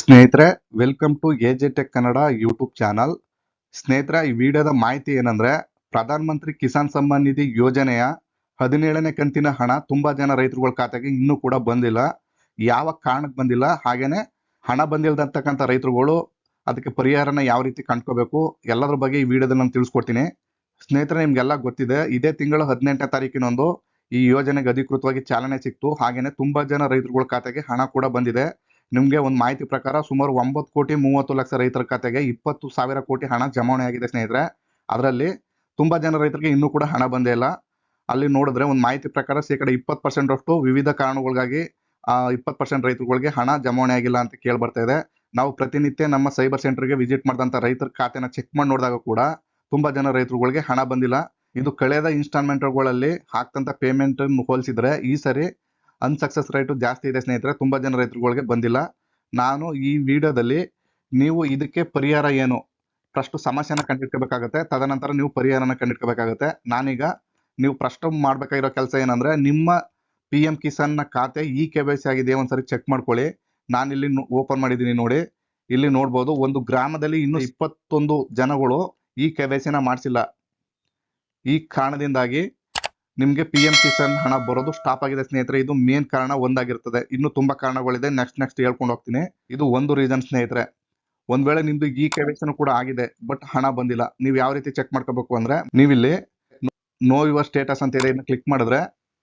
ಸ್ನೇಹಿತರೆ welcome to AJ tech Kannada YouTube channel ಸ್ನೇಹಿತರೆ, ಈ ವಿಡಿಯೋದ ಮಾಹಿತಿ ಏನಂದ್ರೆ, ಪ್ರಧಾನ ಮಂತ್ರಿ ಕಿಸಾನ್ ಸಮ್ಮಾನ್ ನಿಧಿ ಯೋಜನೆಯ ಹದಿನೇಳನೇ ಕಂತಿನ ಹಣ ತುಂಬಾ ಜನ ರೈತರುಗಳ ಖಾತೆಗೆ ಇನ್ನೂ ಕೂಡ ಬಂದಿಲ್ಲ. ಯಾವ ಕಾರಣಕ್ಕೆ ಬಂದಿಲ್ಲ? ಹಾಗೇನೆ ಹಣ ಬಂದಿಲ್ದಂತಕ್ಕಂಥ ರೈತರುಗಳು ಅದಕ್ಕೆ ಪರಿಹಾರನ ಯಾವ ರೀತಿ ಕಂಡ್ಕೋಬೇಕು? ಎಲ್ಲದ್ರ ಬಗ್ಗೆ ಈ ವಿಡಿಯೋದಲ್ಲಿ ನಾನು ತಿಳಿಸ್ಕೊಡ್ತೀನಿ. ಸ್ನೇಹಿತರೆ, ನಿಮ್ಗೆಲ್ಲ ಗೊತ್ತಿದೆ, ಇದೇ ತಿಂಗಳು ಹದಿನೆಂಟನೇ ತಾರೀಕಿನೊಂದು ಈ ಯೋಜನೆಗೆ ಅಧಿಕೃತವಾಗಿ ಚಾಲನೆ ಸಿಕ್ತು. ಹಾಗೇನೆ ತುಂಬಾ ಜನ ರೈತರುಗಳ ಖಾತೆಗೆ ಹಣ ಕೂಡ ಬಂದಿದೆ. ನಿಮ್ಗೆ ಒಂದು ಮಾಹಿತಿ ಪ್ರಕಾರ ಸುಮಾರು ಒಂಬತ್ತು ಕೋಟಿ ಮೂವತ್ತು ಲಕ್ಷ ರೈತರ ಖಾತೆಗೆ ಇಪ್ಪತ್ತು ಸಾವಿರ ಕೋಟಿ ಹಣ ಜಮಾವಣೆ ಆಗಿದೆ ಸ್ನೇಹಿತರೆ. ಅದರಲ್ಲಿ ತುಂಬಾ ಜನ ರೈತರಿಗೆ ಇನ್ನೂ ಕೂಡ ಹಣ ಬಂದೇ ಇಲ್ಲ. ಅಲ್ಲಿ ನೋಡಿದ್ರೆ ಒಂದು ಮಾಹಿತಿ ಪ್ರಕಾರ ಶೇಕಡ ಇಪ್ಪತ್ತು ಪರ್ಸೆಂಟ್ ಅಷ್ಟು ವಿವಿಧ ಕಾರಣಗಳಿಗಾಗಿ ಇಪ್ಪತ್ತು ಪರ್ಸೆಂಟ್ ರೈತರುಗಳಿಗೆ ಹಣ ಜಮಾವಣೆ ಆಗಿಲ್ಲ ಅಂತ ಕೇಳಿ ಬರ್ತಾ ಇದೆ. ನಾವು ಪ್ರತಿನಿತ್ಯ ನಮ್ಮ ಸೈಬರ್ ಸೆಂಟರ್ಗೆ ವಿಸಿಟ್ ಮಾಡಿದಂಥ ರೈತರ ಖಾತೆನ ಚೆಕ್ ಮಾಡಿ ನೋಡಿದಾಗ ಕೂಡ ತುಂಬಾ ಜನ ರೈತರುಗಳಿಗೆ ಹಣ ಬಂದಿಲ್ಲ. ಇದು ಕಳೆದ ಇನ್ಸ್ಟಾಲ್ಮೆಂಟ್ಗಳಲ್ಲಿ ಹಾಕ್ತಂತ ಪೇಮೆಂಟ್ ಹೋಲಿಸಿದ್ರೆ ಈ ಸರಿ ಅನ್ಸಕ್ಸಸ್ ರೇಟ್ ಜಾಸ್ತಿ ಇದೆ ಸ್ನೇಹಿತರೆ, ತುಂಬಾ ಜನ ರೈತರುಗಳಿಗೆ ಬಂದಿಲ್ಲ. ನಾನು ಈ ವಿಡಿಯೋದಲ್ಲಿ ನೀವು ಇದಕ್ಕೆ ಪರಿಹಾರ ಏನು? ಫಸ್ಟ್ ಸಮಸ್ಯೆನ ಕಂಡಿಡ್ಕೋಬೇಕಾಗತ್ತೆ ತದನಂತರ ನೀವು ಪರಿಹಾರನ ಕಂಡಿಡ್ಕೋಬೇಕಾಗತ್ತೆ ನಾನೀಗ ನೀವು ಫಸ್ಟ್ ಮಾಡ್ಬೇಕಾಗಿರೋ ಕೆಲಸ ಏನಂದ್ರೆ, ನಿಮ್ಮ ಪಿ ಎಂ ಕಿಸಾನ್ನ ಖಾತೆ ಇ ಕೆ ವೈ ಸಿ ಆಗಿದೆ, ಒಂದ್ಸರಿ ಚೆಕ್ ಮಾಡ್ಕೊಳ್ಳಿ. ನಾನಿಲ್ಲಿ ಓಪನ್ ಮಾಡಿದ್ದೀನಿ ನೋಡಿ. ಇಲ್ಲಿ ನೋಡ್ಬೋದು, ಒಂದು ಗ್ರಾಮದಲ್ಲಿ ಇನ್ನು ಇಪ್ಪತ್ತೊಂದು ಜನಗಳು ಈ ಕೆ ವೈ ಸಿನ ಮಾಡಿಸಿಲ್ಲ. ಈ ಕಾರಣದಿಂದಾಗಿ ನಿಮಗೆ ಪಿ ಎಂ ಕಿಸಾನ್ ಹಣ ಬರೋದು ಸ್ಟಾಪ್ ಆಗಿದೆ ಸ್ನೇಹಿತರೆ. ಇದು ಮೇನ್ ಕಾರಣ ಒಂದಾಗಿರ್ತದೆ. ಇನ್ನು ತುಂಬಾ ಕಾರಣಗಳಿದೆ. ನೆಕ್ಸ್ಟ್ ನೆಕ್ಸ್ಟ್ ಹೇಳ್ಕೊಂಡು ಹೋಗ್ತೀನಿ. ಇದು ಒಂದು ರೀಸನ್ ಸ್ನೇಹಿತರೆ. ಒಂದ್ ವೇಳೆ ನಿಮ್ದು ಈ ಕೆ ಕೂಡ ಆಗಿದೆ ಬಟ್ ಹಣ ಬಂದಿಲ್ಲ. ನೀವು ಯಾವ ರೀತಿ ಚೆಕ್ ಮಾಡ್ಕೋಬೇಕು ಅಂದ್ರೆ, ನೀವಿಲ್ಲಿ ನೋ ಯುವರ್ ಸ್ಟೇಟಸ್ ಅಂತ ಇದೆ ಕ್ಲಿಕ್ ಮಾಡಿದ್ರೆ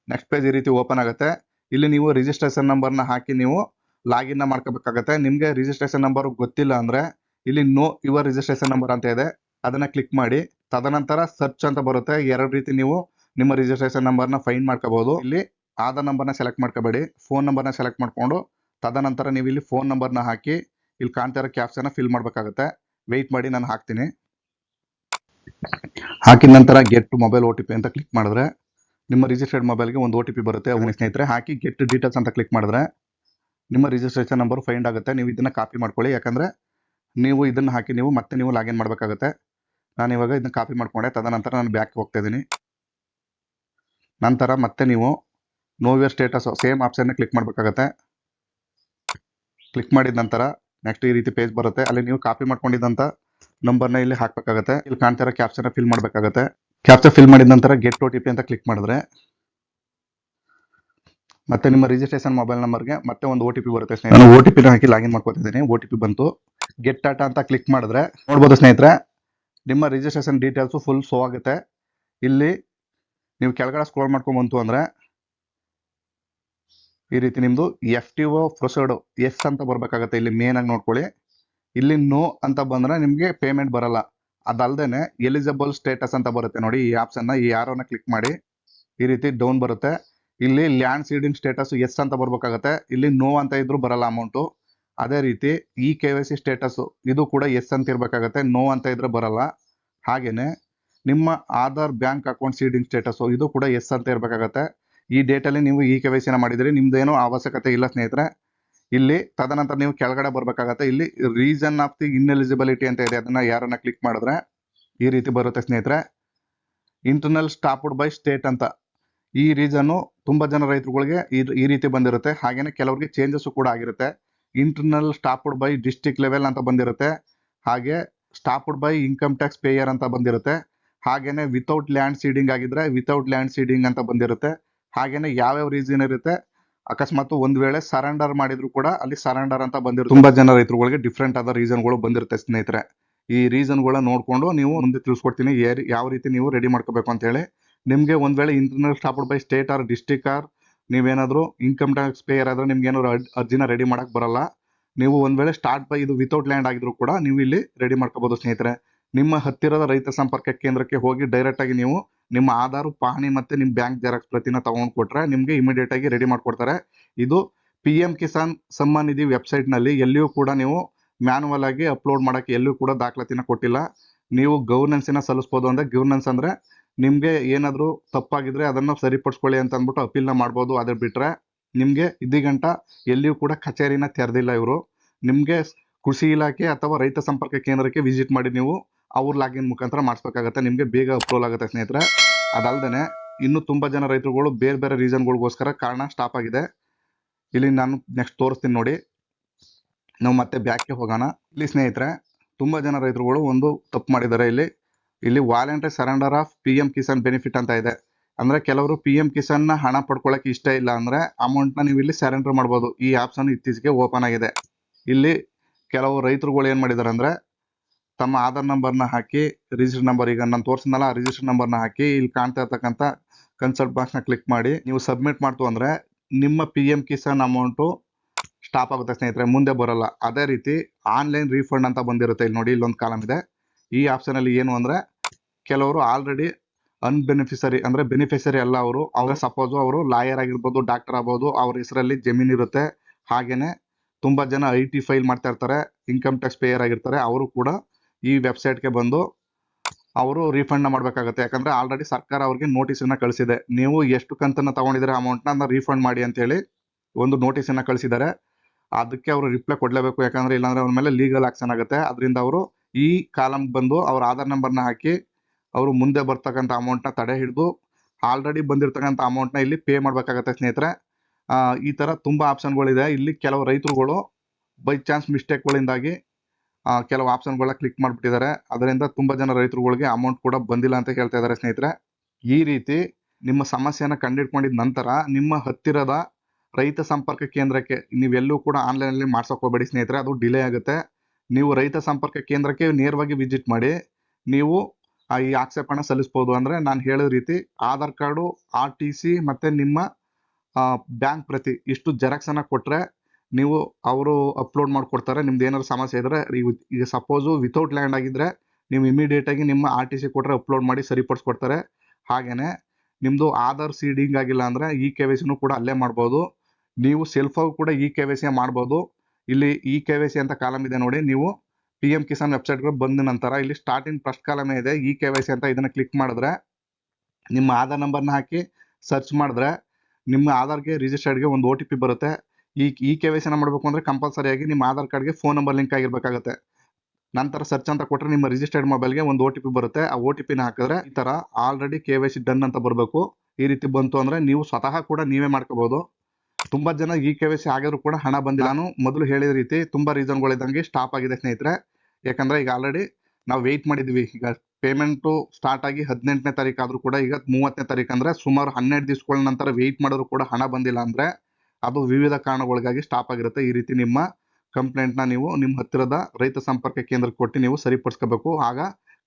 ನೆಕ್ಸ್ಟ್ ಪೇಜ್ ಈ ರೀತಿ ಓಪನ್ ಆಗುತ್ತೆ. ಇಲ್ಲಿ ನೀವು ರಿಜಿಸ್ಟ್ರೇಷನ್ ನಂಬರ್ನ ಹಾಕಿ ನೀವು ಲಾಗಿನ್ ಮಾಡ್ಕೋಬೇಕಾಗತ್ತೆ. ನಿಮ್ಗೆ ರಿಜಿಸ್ಟ್ರೇಷನ್ ನಂಬರ್ ಗೊತ್ತಿಲ್ಲ ಅಂದ್ರೆ, ಇಲ್ಲಿ ನೋ ಯುವರ್ ರಿಜಿಸ್ಟ್ರೇಷನ್ ನಂಬರ್ ಅಂತ ಇದೆ. ಅದನ್ನ ಕ್ಲಿಕ್ ಮಾಡಿ. ತದನಂತರ ಸರ್ಚ್ ಅಂತ ಬರುತ್ತೆ. ಎರಡು ರೀತಿ ನೀವು ನಿಮ್ಮ ರಿಜಿಸ್ಟ್ರೇಷನ್ ನಂಬರ್ನ ಫೈಂಡ್ ಮಾಡ್ಕೋಬಹುದು ಇಲ್ಲಿ ಆಧಾರ್ ನಂಬರ್ನ ಸೆಲೆಕ್ಟ್ ಮಾಡ್ಕೋಬೇಡಿ. ಫೋನ್ ನಂಬರ್ನ ಸೆಲೆಕ್ಟ್ ಮಾಡಿಕೊಂಡು, ತದನಂತರ ನೀವು ಇಲ್ಲಿ ಫೋನ್ ನಂಬರ್ನ ಹಾಕಿ, ಇಲ್ಲಿ ಕಾಣ್ತಾ ಇರೋ ಕ್ಯಾಪ್ಸನ್ನ ಫಿಲ್ ಮಾಡಬೇಕಾಗುತ್ತೆ. ವೆಯ್ಟ್ ಮಾಡಿ ನಾನು ಹಾಕ್ತೀನಿ. ಹಾಕಿದ ನಂತರ get to mobile O T P ಅಂತ ಕ್ಲಿಕ್ ಮಾಡಿದ್ರೆ, ನಿಮ್ಮ ರಿಜಿಸ್ಟರ್ಡ್ ಮೊಬೈಲ್ಗೆ ಒಂದು ಒ ಟಿ ಪಿ ಬರುತ್ತೆ. ಅದನ್ನ ಸ್ನೇಹಿತರೆ, ಹಾಕಿ ಗೆಟ್ ಡೀಟೇಲ್ಸ್ ಅಂತ ಕ್ಲಿಕ್ ಮಾಡಿದ್ರೆ, ನಿಮ್ಮ ರಿಜಿಸ್ಟ್ರೇಷನ್ ನಂಬರ್ ಫೈಂಡ್ ಆಗುತ್ತೆ. ನೀವು ಇದನ್ನು ಕಾಪಿ ಮಾಡ್ಕೊಳ್ಳಿ. ಯಾಕಂದರೆ, ನೀವು ಇದನ್ನು ಹಾಕಿ ನೀವು ಮತ್ತೆ ನೀವು ಲಾಗಿನ್ ಮಾಡಬೇಕಾಗುತ್ತೆ. ನಾನು ಇವಾಗ ಇದನ್ನು ಕಾಪಿ ಮಾಡಿಕೊಂಡೆ. ತದನಂತರ ನಾನು ಬ್ಯಾಕ್ ಹೋಗ್ತಾ ಇದ್ದೀನಿ. ನಂತರ ಮತ್ತೆ ನೀವು ನೋ ನೋವಿಯರ್ ಸ್ಟೇಟಸ್ ಸೇಮ್ ಆಪ್ಷನ್ನ ಕ್ಲಿಕ್ ಮಾಡಬೇಕಾಗತ್ತೆ. ಕ್ಲಿಕ್ ಮಾಡಿದ ನಂತರ ನೆಕ್ಸ್ಟ್ ಈ ರೀತಿ ಪೇಜ್ ಬರುತ್ತೆ. ಅಲ್ಲಿ ನೀವು ಕಾಪಿ ಮಾಡ್ಕೊಂಡಿದ್ದಂಥ ನಂಬರ್ನ ಇಲ್ಲಿ ಹಾಕಬೇಕಾಗತ್ತೆ. ಇಲ್ಲಿ ಕಾಣ್ತಿರೋ ಕ್ಯಾಪ್ಚರ್ನ ಫಿಲ್ ಮಾಡಬೇಕಾಗತ್ತೆ. ಕ್ಯಾಪ್ಚರ್ ಫಿಲ್ ಮಾಡಿದ ನಂತರ ಗೆಟ್ ಒ ಅಂತ ಕ್ಲಿಕ್ ಮಾಡಿದ್ರೆ ಮತ್ತೆ ನಿಮ್ಮ ರಿಜಿಸ್ಟ್ರೇಷನ್ ಮೊಬೈಲ್ ನಂಬರ್ಗೆ ಮತ್ತೆ ಒಂದು ಓ ಟಿ ಪಿ ಬರುತ್ತೆ ಸ್ನೇಹಿತರೆ. ನಾನು ಓ ಟಿ ಪಿನ ಹಾಕಿ ಲಾಗಿನ್ ಮಾಡ್ಕೊತಿದ್ದೀನಿ. ಓ ಟಿ ಪಿ ಬಂತು. ಗೆಟ್ ಡಾಟಾ ಅಂತ ಕ್ಲಿಕ್ ಮಾಡಿದ್ರೆ ನೋಡ್ಬೋದು ಸ್ನೇಹಿತರೆ, ನಿಮ್ಮ ರಿಜಿಸ್ಟ್ರೇಷನ್ ಡೀಟೇಲ್ಸು ಫುಲ್ ಶೋ ಆಗುತ್ತೆ. ಇಲ್ಲಿ ನೀವು ಕೆಳಗಡೆ ಸ್ಕ್ರೋಲ್ ಮಾಡ್ಕೊಂಬಂತು ಅಂದ್ರೆ ಈ ರೀತಿ ನಿಮ್ಮದು F T O proceed yes ಅಂತ ಬರ್ಬೇಕಾಗತ್ತೆ. ಇಲ್ಲಿ ಮೇನ್ ಆಗಿ ನೋಡ್ಕೊಳ್ಳಿ. ಇಲ್ಲಿ ನೋ ಅಂತ ಬಂದ್ರೆ ನಿಮಗೆ ಪೇಮೆಂಟ್ ಬರಲ್ಲ. ಅದಲ್ದೇನೆ ಎಲಿಜಿಬಲ್ ಸ್ಟೇಟಸ್ ಅಂತ ಬರುತ್ತೆ. ನೋಡಿ, ಈ ಆಪ್ಷನ್ನ ಈ ಯಾರೋನ ಕ್ಲಿಕ್ ಮಾಡಿ ಈ ರೀತಿ ಡೌನ್ ಬರುತ್ತೆ. ಇಲ್ಲಿ ಲ್ಯಾಂಡ್ ಸೀಡಿಂಗ್ ಸ್ಟೇಟಸ್ ಎಸ್ ಅಂತ ಬರ್ಬೇಕಾಗತ್ತೆ. ಇಲ್ಲಿ ನೋ ಅಂತ ಇದ್ರೂ ಬರಲ್ಲ ಅಮೌಂಟು ಅದೇ ರೀತಿ e K Y C status ಇದು ಕೂಡ ಎಸ್ ಅಂತ ಇರ್ಬೇಕಾಗತ್ತೆ. ನೋ ಅಂತ ಇದ್ರೆ ಬರಲ್ಲ. ಹಾಗೇನೆ ನಿಮ್ಮ Aadhaar, bank account seeding status, ಇದು ಕೂಡ ಎಸ್ ಅಂತ ಇರಬೇಕಾಗತ್ತೆ ಈ ಡೇಟಲ್ಲಿ ನೀವು ಇ ಕೆ ವೈ ಸಿನ ಮಾಡಿದಿರಿ ಅವಶ್ಯಕತೆ ಇಲ್ಲ ಸ್ನೇಹಿತರೆ. ಇಲ್ಲಿ ತದನಂತರ ನೀವು ಕೆಳಗಡೆ ಬರಬೇಕಾಗತ್ತೆ. ಇಲ್ಲಿ ರೀಸನ್ ಆಫ್ ದಿ ಇನ್ಎಲಿಜಿಬಿಲಿಟಿ ಅಂತ ಇದೆ, ಅದನ್ನ ಯಾರನ್ನ ಕ್ಲಿಕ್ ಮಾಡಿದ್ರೆ ಈ ರೀತಿ ಬರುತ್ತೆ ಸ್ನೇಹಿತರೆ. ಇಂಟರ್ನಲ್ ಸ್ಟಾಪ್ಡ್ ಬೈ ಸ್ಟೇಟ್ ಅಂತ. ಈ ರೀಸನ್ನು ತುಂಬಾ ಜನ ರೈತರುಗಳಿಗೆ ಈ- ರೀತಿ ಬಂದಿರುತ್ತೆ. ಹಾಗೇನೆ ಕೆಲವರಿಗೆ ಚೇಂಜಸ್ಸು ಕೂಡ ಆಗಿರುತ್ತೆ. Internal stopped by district level ಅಂತ ಬಂದಿರುತ್ತೆ. ಹಾಗೆ stopped by income tax payer ಅಂತ ಬಂದಿರುತ್ತೆ. ಹಾಗೇನೆ ವಿತೌಟ್ ಲ್ಯಾಂಡ್ ಸೀಡಿಂಗ್ ಆಗಿದ್ರೆ ವಿತೌಟ್ ಲ್ಯಾಂಡ್ ಸೀಡಿಂಗ್ ಅಂತ ಬಂದಿರುತ್ತೆ. ಹಾಗೇನೆ ಯಾವ್ಯಾವ ರೀಸನ್ ಇರುತ್ತೆ? ಅಕಸ್ಮಾತ್ ಒಂದ್ ವೇಳೆ ಸರೆಂಡರ್ ಮಾಡಿದ್ರು ಕೂಡ ಅಲ್ಲಿ ಸರೆಂಡರ್ ಅಂತ ಬಂದಿರುತ್ತೆ. ತುಂಬಾ ಜನ ರೈತರುಗಳಿಗೆ ಡಿಫ್ರೆಂಟ್ ಆದ ರೀಸನ್ಗಳು ಬಂದಿರುತ್ತೆ ಸ್ನೇಹಿತರೆ. ಈ ರೀಸನ್ಗಳ ನೋಡ್ಕೊಂಡು ನೀವು ಮುಂದೆ ತಿಳಿಸ್ಕೊಡ್ತೀನಿ. ಯಾವ ರೀತಿ ನೀವು ರೆಡಿ ಮಾಡ್ಕೋಬೇಕು ಅಂತ ಹೇಳಿ. ನಿಮ್ಗೆ ಒಂದ್ ವೇಳೆ internal stopped by state or district or ನೀವೇನಾದ್ರೂ ಇನ್ಕಮ್ ಟ್ಯಾಕ್ಸ್ ಪೇಯರ್ ಆದ್ರೆ ನಿಮ್ಗೆ ಅರ್ಜಿನ ರೆಡಿ ಮಾಡಕ್ ಬರಲ್ಲ. ನೀವು ಒಂದ್ ವೇಳೆ ಸ್ಟಾರ್ಟ್ ಬೈ ಇದು ವಿತೌಟ್ ಲ್ಯಾಂಡ್ ಆಗಿದ್ರು ಕೂಡ ನೀವು ಇಲ್ಲಿ ರೆಡಿ ಮಾಡ್ಕೋಬಹುದು ಸ್ನೇಹಿತರೆ. ನಿಮ್ಮ ಹತ್ತಿರದ ರೈತ ಸಂಪರ್ಕ ಕೇಂದ್ರಕ್ಕೆ ಹೋಗಿ ಡೈರೆಕ್ಟ್ ಆಗಿ ನೀವು ನಿಮ್ಮ ಆಧಾರ್ ಪಹಣಿ ಮತ್ತೆ ನಿಮ್ಮ ಬ್ಯಾಂಕ್ ಜೆರಾಕ್ಸ್ ಪ್ರತಿನ ತಗೊಂಡು ಕೊಟ್ರೆ ನಿಮ್ಗೆ ಇಮಿಡಿಯೇಟ್ ಆಗಿ ರೆಡಿ ಮಾಡ್ಕೊಡ್ತಾರೆ. ಇದು ಪಿ ಎಂ ಕಿಸಾನ್ ಸಮ್ಮಾನ್ ನಿಧಿ ವೆಬ್ಸೈಟ್ನಲ್ಲಿ ಎಲ್ಲಿಯೂ ಕೂಡ ನೀವು ಮ್ಯಾನುವಲ್ ಆಗಿ ಅಪ್ಲೋಡ್ ಮಾಡಕ್ಕೆ ಎಲ್ಲೂ ಕೂಡ ದಾಖಲಾತಿನ ಕೊಟ್ಟಿಲ್ಲ. ನೀವು ಗವರ್ನೆನ್ಸಿನ ಸಲ್ಲಿಸ್ಬೋದು ಅಂದ್ರೆ ಗವರ್ನೆನ್ಸ್ ಅಂದ್ರೆ ನಿಮ್ಗೆ ಏನಾದರೂ ತಪ್ಪಾಗಿದ್ರೆ ಅದನ್ನ ಸರಿಪಡಿಸ್ಕೊಳ್ಳಿ ಅಂತ ಅಂದ್ಬಿಟ್ಟು ಅಪೀಲ್ನ ಮಾಡ್ಬೋದು. ಅದ್ರ ಬಿಟ್ರೆ ನಿಮ್ಗೆ ಇದ್ದಿಗಂಟ ಎಲ್ಲಿಯೂ ಕೂಡ ಕಚೇರಿನ ತೆರೆದಿಲ್ಲ ಇವರು. ನಿಮ್ಗೆ ಕೃಷಿ ಇಲಾಖೆ ಅಥವಾ ರೈತ ಸಂಪರ್ಕ ಕೇಂದ್ರಕ್ಕೆ ವಿಸಿಟ್ ಮಾಡಿ ನೀವು ಅವ್ರ ಲಾಗಿನ್ ಮುಖಾಂತರ ಮಾಡಿಸ್ಬೇಕಾಗತ್ತೆ. ನಿಮಗೆ ಬೇಗ ಅಪ್ರೂವಲ್ ಆಗುತ್ತೆ ಸ್ನೇಹಿತರೆ. ಅದಲ್ಲದೆ ಇನ್ನು ತುಂಬ ಜನ ರೈತರುಗಳು ಬೇರೆ ಬೇರೆ ರೀಸನ್ಗಳಿಗೋಸ್ಕರ ಕಾರಣ ಸ್ಟಾಪ್ ಆಗಿದೆ. ಇಲ್ಲಿ ನಾನು ನೆಕ್ಸ್ಟ್ ತೋರಿಸ್ತೀನಿ ನೋಡಿ. ನಾವು ಮತ್ತೆ ಬ್ಯಾಕ್ಗೆ ಹೋಗೋಣ. ಇಲ್ಲಿ ಸ್ನೇಹಿತರೆ, ತುಂಬ ಜನ ರೈತರುಗಳು ಒಂದು ತಪ್ಪು ಮಾಡಿದ್ದಾರೆ ಇಲ್ಲಿ. ಇಲ್ಲಿ voluntary surrender of P M Kisan benefit ಅಂತ ಇದೆ. ಅಂದರೆ ಕೆಲವರು ಪಿ ಎಂ ಕಿಸಾನ್ನ ಹಣ ಪಡ್ಕೊಳ್ಳೋಕೆ ಇಷ್ಟ ಇಲ್ಲ ಅಂದರೆ ಅಮೌಂಟ್ನ ನೀವು ಇಲ್ಲಿ ಸರೆಂಡರ್ ಮಾಡ್ಬೋದು. ಈ ಆ್ಯಪ್ಸನ್ನು ಇತ್ತೀಚೆಗೆ ಓಪನ್ ಆಗಿದೆ. ಇಲ್ಲಿ ಕೆಲವು ರೈತರುಗಳು ಏನು ಮಾಡಿದ್ದಾರೆ ಅಂದ್ರೆ ತಮ್ಮ ಆಧಾರ್ ನಂಬರ್ನ ಹಾಕಿ ರಿಜಿಸ್ಟರ್ ನಂಬರ್ ಈಗ ನಾನು ತೋರಿಸಿದ್ನಲ್ಲ, ಆ ರಿಜಿಸ್ಟರ್ ನಂಬರ್ನ ಹಾಕಿ ಇಲ್ಲಿ ಕಾಣ್ತಾ ಇರ್ತಕ್ಕಂಥ ಕನ್ಸಲ್ಟ್ ಬಾಕ್ಸ್ನ ಕ್ಲಿಕ್ ಮಾಡಿ. ನೀವು ಸಬ್ಮಿಟ್ ಮಾಡ್ತು ಅಂದ್ರೆ ನಿಮ್ಮ P M Kisan amount stop ಆಗುತ್ತೆ ಸ್ನೇಹಿತರೆ, ಮುಂದೆ ಬರೋಲ್ಲ. ಅದೇ ರೀತಿ ಆನ್ಲೈನ್ ರೀಫಂಡ್ ಅಂತ ಬಂದಿರುತ್ತೆ ಇಲ್ಲಿ ನೋಡಿ, ಇಲ್ಲೊಂದು ಕಾಲಮ್ ಇದೆ. ಈ ಆಪ್ಷನ್ ಅಲ್ಲಿ ಏನು ಅಂದ್ರೆ ಕೆಲವರು ಆಲ್ರೆಡಿ ಅನ್ಬೆನಿಫಿಸರಿ ಅಂದ್ರೆ ಬೆನಿಫಿಷರಿ ಅಲ್ಲ ಅವರು, ಅವರೇ ಸಪೋಸ್ ಅವರು ಲಾಯರ್ ಆಗಿರ್ಬೋದು ಡಾಕ್ಟರ್ ಆಗ್ಬೋದು, ಅವ್ರ ಹೆಸರಲ್ಲಿ ಜಮೀನ್ ಇರುತ್ತೆ. ಹಾಗೇನೆ ತುಂಬಾ ಜನ ಐ ಟಿ ಫೈಲ್ ಮಾಡ್ತಾ ಇರ್ತಾರೆ ಇನ್ಕಮ್ ಟ್ಯಾಕ್ಸ್ ಪೇಯರ್ ಆಗಿರ್ತಾರೆ, ಅವರು ಕೂಡ ಈ ವೆಬ್ಸೈಟ್ಗೆ ಬಂದು ಅವರು ರೀಫಂಡ್ನ ಮಾಡಬೇಕಾಗುತ್ತೆ. ಯಾಕಂದರೆ ಆಲ್ರೆಡಿ ಸರ್ಕಾರ ಅವ್ರಿಗೆ ನೋಟಿಸನ್ನು ಕಳಿಸಿದೆ. ನೀವು ಎಷ್ಟು ಕಂತನ್ನು ತಗೊಂಡಿದ್ರೆ ಅಮೌಂಟ್ನ ನ ರೀಫಂಡ್ ಮಾಡಿ ಅಂತೇಳಿ ಒಂದು ನೋಟಿಸನ್ನು ಕಳಿಸಿದ್ದಾರೆ. ಅದಕ್ಕೆ ಅವರು ರಿಪ್ಲೈ ಕೊಡಲೇಬೇಕು. ಯಾಕಂದರೆ ಇಲ್ಲಾಂದರೆ ಅವ್ರ ಮೇಲೆ ಲೀಗಲ್ ಆಕ್ಷನ್ ಆಗುತ್ತೆ. ಅದರಿಂದ ಅವರು ಈ ಕಾಲಮ್ ಬಂದು ಅವ್ರ ಆಧಾರ್ ನಂಬರ್ನ ಹಾಕಿ ಅವರು ಮುಂದೆ ಬರ್ತಕ್ಕಂಥ ಅಮೌಂಟ್ನ ತಡೆ ಹಿಡಿದು ಆಲ್ರೆಡಿ ಬಂದಿರತಕ್ಕಂಥ ಅಮೌಂಟ್ನ ಇಲ್ಲಿ ಪೇ ಮಾಡಬೇಕಾಗತ್ತೆ ಸ್ನೇಹಿತರೆ. ಈ ಥರ ತುಂಬ ಆಪ್ಷನ್ಗಳಿದೆ ಇಲ್ಲಿ ಕೆಲವು ರೈತರುಗಳು ಬೈ ಚಾನ್ಸ್ ಮಿಸ್ಟೇಕ್ಗಳಿಂದಾಗಿ ಕೆಲವು ಆಪ್ಷನ್ಗಳ ಕ್ಲಿಕ್ ಮಾಡಿಬಿಟ್ಟಿದ್ದಾರೆ. ಅದರಿಂದ ತುಂಬಾ ಜನ ರೈತರುಗಳಿಗೆ ಅಮೌಂಟ್ ಕೂಡ ಬಂದಿಲ್ಲ ಅಂತ ಹೇಳ್ತಾ ಇದ್ದಾರೆ ಸ್ನೇಹಿತರೆ. ಈ ರೀತಿ ನಿಮ್ಮ ಸಮಸ್ಯೆಯನ್ನು ಕಂಡಿಡ್ಕೊಂಡಿದ ನಂತರ ನಿಮ್ಮ ಹತ್ತಿರದ ರೈತ ಸಂಪರ್ಕ ಕೇಂದ್ರಕ್ಕೆ ನೀವೆಲ್ಲೂ ಕೂಡ ಆನ್ಲೈನಲ್ಲಿ ಮಾಡ್ಸಕ್ ಹೋಗ್ಬೇಡಿ ಸ್ನೇಹಿತರೆ. ಅದು ಡಿಲೇ ಆಗುತ್ತೆ. ನೀವು ರೈತ ಸಂಪರ್ಕ ಕೇಂದ್ರಕ್ಕೆ ನೇರವಾಗಿ ವಿಸಿಟ್ ಮಾಡಿ. ನೀವು ಈ ಆಕ್ಷೇಪಣೆ ಸಲ್ಲಿಸ್ಬೋದು ಅಂದರೆ ನಾನು ಹೇಳಿದ ರೀತಿ Aadhaar card R T C ಮತ್ತು ನಿಮ್ಮ ಬ್ಯಾಂಕ್ ಪ್ರತಿ ಇಷ್ಟು ಜೆರಾಕ್ಸನ್ನು ಕೊಟ್ಟರೆ ನೀವು ಅವರು ಅಪ್ಲೋಡ್ ಮಾಡಿಕೊಡ್ತಾರೆ, ನಿಮ್ದು ಏನಾದ್ರು ಸಮಸ್ಯೆ ಇದ್ರೆ, ಈಗ- ಸಪೋಸು ವಿತೌಟ್ ಲ್ಯಾಂಡ್ ಆಗಿದ್ರೆ, ನೀವು ಇಮಿಡಿಯೇಟ್ ಆಗಿ ನಿಮ್ಮ ಆರ್ ಟಿ ಸಿ ಕೊಟ್ಟರೆ ಅಪ್ಲೋಡ್ ಮಾಡಿ ಸರಿಪಡಿಸ್ಕೊಡ್ತಾರೆ. ಹಾಗೇನೆ ನಿಮ್ಮದು ಆಧಾರ್ ಸೀಡಿಂಗ್ ಆಗಿಲ್ಲ ಅಂದ್ರೆ ಇ ಕೆ ವೈ ಸಿನೂ ಕೂಡ ಅಲ್ಲೇ ಮಾಡ್ಬೋದು. ನೀವು ಸೆಲ್ಫ್ ಆಗಿ ಕೂಡ ಇ ಕೆ ವೈ ಸಿ ಮಾಡ್ಬೋದು. ಇಲ್ಲಿ ಇ ಕೆ ವೈ ಸಿ ಅಂತ ಕಾಲಮ್ ಇದೆ ನೋಡಿ, ನೀವು ಪಿ ಎಂ ಕಿಸಾನ್ ವೆಬ್ಸೈಟ್ಗೆ ಬಂದ ನಂತರ, ಇಲ್ಲಿ ಸ್ಟಾರ್ಟಿಂಗ್ ಫಸ್ಟ್ ಕಾಲಮೇ ಇದೆ ಇ ಕೆ ವೈ ಸಿ ಅಂತ ಇದನ್ನ ಕ್ಲಿಕ್ ಮಾಡಿದ್ರೆ, ನಿಮ್ಮ ಆಧಾರ್ ನಂಬರ್ನ ಹಾಕಿ ಸರ್ಚ್ ಮಾಡಿದ್ರೆ, ನಿಮ್ಮ ಆಧಾರ್ಗೆ ರಿಜಿಸ್ಟರ್ಡ್ಗೆ ಒಂದು ಓ ಟಿ ಪಿ ಬರುತ್ತೆ. ಈ ಇ ಕೆ ವೈ ಸಿನ ಮಾಡಬೇಕು ಅಂದ್ರೆ ಕಂಪಲ್ಸರಿ ಆಗಿ ನಿಮ್ಮ ಆಧಾರ್ ಕಾರ್ಡ್ಗೆ ಫೋನ್ ನಂಬರ್ ಲಿಂಕ್ ಆಗಿರ್ಬೇಕಾಗುತ್ತೆ. ನಂತರ ಸರ್ಚ್ ಅಂತ ಕೊಟ್ಟರೆ ನಿಮ್ಮ ರಿಜಿಸ್ಟರ್ಡ್ ಮೊಬೈಲ್ಗೆ ಒಂದು ಓ ಟಿ ಬರುತ್ತೆ. ಆ ಓ ಟಿ ಹಾಕಿದ್ರೆ ಈ ತರ ಆಲ್ರೆಡಿ ಕೆ ವೈ ಡನ್ ಅಂತ ಬರಬೇಕು. ಈ ರೀತಿ ಬಂತು ಅಂದ್ರೆ ನೀವು ಸ್ವತಃ ಕೂಡ ನೀವೇ ಮಾಡ್ಕೋಬಹುದು ತುಂಬಾ ಜನ ಈ ಕೆ ವೈ ಆಗಿದ್ರು ಕೂಡ ಹಣ ಬಂದಿಲ್ಲ. ನಾನು ಮೊದಲು ಹೇಳಿದ ರೀತಿ ತುಂಬಾ ರೀಸನ್ಗಳಿದ್ದಂಗೆ ಸ್ಟಾಪ್ ಆಗಿದೆ ಸ್ನೇಹಿತರೆ. ಯಾಕಂದ್ರೆ ಈಗ ಆಲ್ರೆಡಿ ನಾವು ವೆಯ್ಟ್ ಮಾಡಿದ್ವಿ. ಈಗ ಪೇಮೆಂಟು ಸ್ಟಾರ್ಟ್ ಆಗಿ ಹದಿನೆಂಟನೇ ತಾರೀಕು ಆದ್ರೂ ಕೂಡ ಈಗ ಮೂವತ್ತನೇ ತಾರೀಕು ಅಂದ್ರೆ ಸುಮಾರು ಹನ್ನೆರಡು ದಿವಸಗಳ ನಂತರ ವೆಯ್ಟ್ ಮಾಡಿದ್ರು ಕೂಡ ಹಣ ಬಂದಿಲ್ಲ ಅಂದ್ರೆ ಅದು ವಿವಿಧ ಕಾರಣಗಳಿಗಾಗಿ ಸ್ಟಾಪ್ ಆಗಿರುತ್ತೆ. ಈ ರೀತಿ ನಿಮ್ಮ ಕಂಪ್ಲೇಂಟ್ನ ನೀವು ನಿಮ್ಮ ಹತ್ತಿರದ ರೈತ ಸಂಪರ್ಕ ಕೇಂದ್ರಕ್ಕೆ ಕೊಟ್ಟು ನೀವು ಸರಿಪಡಿಸ್ಕೋಬೇಕು. ಆಗ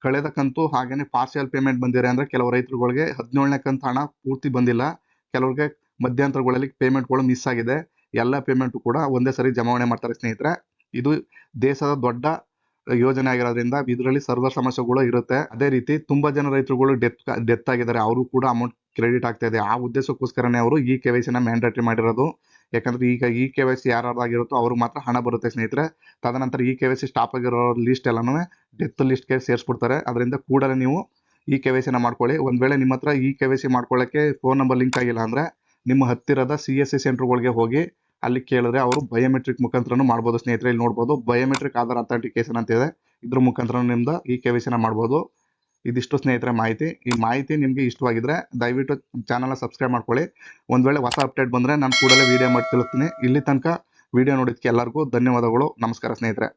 ಕಳೆದ ಕಂತು ಹಾಗೇನೆ ಪಾರ್ಸಿಯಲ್ ಪೇಮೆಂಟ್ ಬಂದಿದೆ ಅಂದರೆ ಕೆಲವು ರೈತರುಗಳಿಗೆ ಹದಿನೇಳನೇ ಕಂತು ಹಣ ಪೂರ್ತಿ ಬಂದಿಲ್ಲ. ಕೆಲವ್ರಿಗೆ ಮಧ್ಯಂತರಗಳಲ್ಲಿ ಪೇಮೆಂಟ್ಗಳು ಮಿಸ್ ಆಗಿದೆ. ಎಲ್ಲ ಪೇಮೆಂಟು ಕೂಡ ಒಂದೇ ಸರಿ ಜಮಾವಣೆ ಮಾಡ್ತಾರೆ ಸ್ನೇಹಿತರೆ. ಇದು ದೇಶದ ದೊಡ್ಡ ಯೋಜನೆ ಆಗಿರೋದ್ರಿಂದ ಇದರಲ್ಲಿ ಸರ್ವರ್ ಸಮಸ್ಯೆಗಳು ಇರುತ್ತೆ. ಅದೇ ರೀತಿ ತುಂಬಾ ಜನ ರೈತರುಗಳು ಡೆತ್ ಡೆತ್ ಆಗಿದ್ದಾರೆ. ಅವರು ಕೂಡ ಅಮೌಂಟ್ ಕ್ರೆಡಿಟ್ ಆಗ್ತಾ ಇದೆ. ಆ ಉದ್ದೇಶಕ್ಕೋಸ್ಕರನೇ ಅವರು ಈ ಕೆ ವೈ ಸಿನ ಮ್ಯಾಂಡೇಟರಿ ಮಾಡಿರೋದು. ಯಾಕಂದ್ರೆ ಈಗ ಈ ಕೆ ವೈ ಸಿ ಯಾರ್ಯಾರ್ದಾಗಿರುತ್ತೋ ಅವ್ರಿಗೆ ಮಾತ್ರ ಹಣ ಬರುತ್ತೆ ಸ್ನೇಹಿತರೆ. ತದನಂತರ ಈ ಕೆ ವೈ ಸಿ ಸ್ಟಾಪ್ ಆಗಿರೋ ಲಿಸ್ಟ್ ಎಲ್ಲನೂ ಡೆತ್ ಲಿಸ್ಟ್ಗೆ ಸೇರಿಸ್ಬಿಡ್ತಾರೆ. ಅದರಿಂದ ಕೂಡಲೇ ನೀವು ಈ ಕೆ ವೈ ಸಿನ ಮಾಡ್ಕೊಳ್ಳಿ. ಒಂದ್ ವೇಳೆ ನಿಮ್ಮ ಹತ್ರ ಈ ಕೆ ವೈ ಸಿ ಮಾಡ್ಕೊಳ್ಳೋಕೆ ಫೋನ್ ನಂಬರ್ ಲಿಂಕ್ ಆಗಿಲ್ಲ ಅಂದ್ರೆ ನಿಮ್ಮ ಹತ್ತಿರದ ಸಿ ಎಸ್ ಸಿ ಸೆಂಟ್ರ್ಗಳಿಗೆ ಹೋಗಿ ಅಲ್ಲಿ ಕೇಳಿದ್ರೆ ಅವರು ಬಯೋಮೆಟ್ರಿಕ್ ಮುಖಾಂತರನು ಮಾಡ್ಬೋದು ಸ್ನೇಹಿತರೆ. ಇಲ್ಲಿ ನೋಡ್ಬೋದು ಬಯೋಮೆಟ್ರಿಕ್ ಆಧಾರ್ ಅಥೆಂಟಿಕೇಶನ್ ಅಂತ ಇದೆ ಇದ್ರ ಮುಖಾಂತರ ನಿಮ್ದು ಈ ಕೆ ವೈ ಸಿನ ಮಾಡ್ಬೋದು. ಇದಿಷ್ಟು ಸ್ನೇಹಿತರ, ಮಾಹಿತಿ. ಈ ಮಾಹಿತಿ ನಿಮಗೆ ಇಷ್ಟವಾಗಿದ್ರೆ ದಯವಿಟ್ಟು ಚಾನಲ್ನ ಸಬ್ಸ್ಕ್ರೈಬ್ ಮಾಡ್ಕೊಳ್ಳಿ. ಒಂದ್ ವೇಳೆ ಹೊಸ ಅಪ್ಡೇಟ್ ಬಂದ್ರೆ ನಾನು ಕೂಡಲೇ ವಿಡಿಯೋ ಮಾಡಿ ತಿಳಿಸ್ತೀನಿ. ಇಲ್ಲಿ ತನಕ ವಿಡಿಯೋ ನೋಡಿದ್ಕೆ ಎಲ್ಲರಿಗೂ ಧನ್ಯವಾದಗಳು. ನಮಸ್ಕಾರ ಸ್ನೇಹಿತರೆ.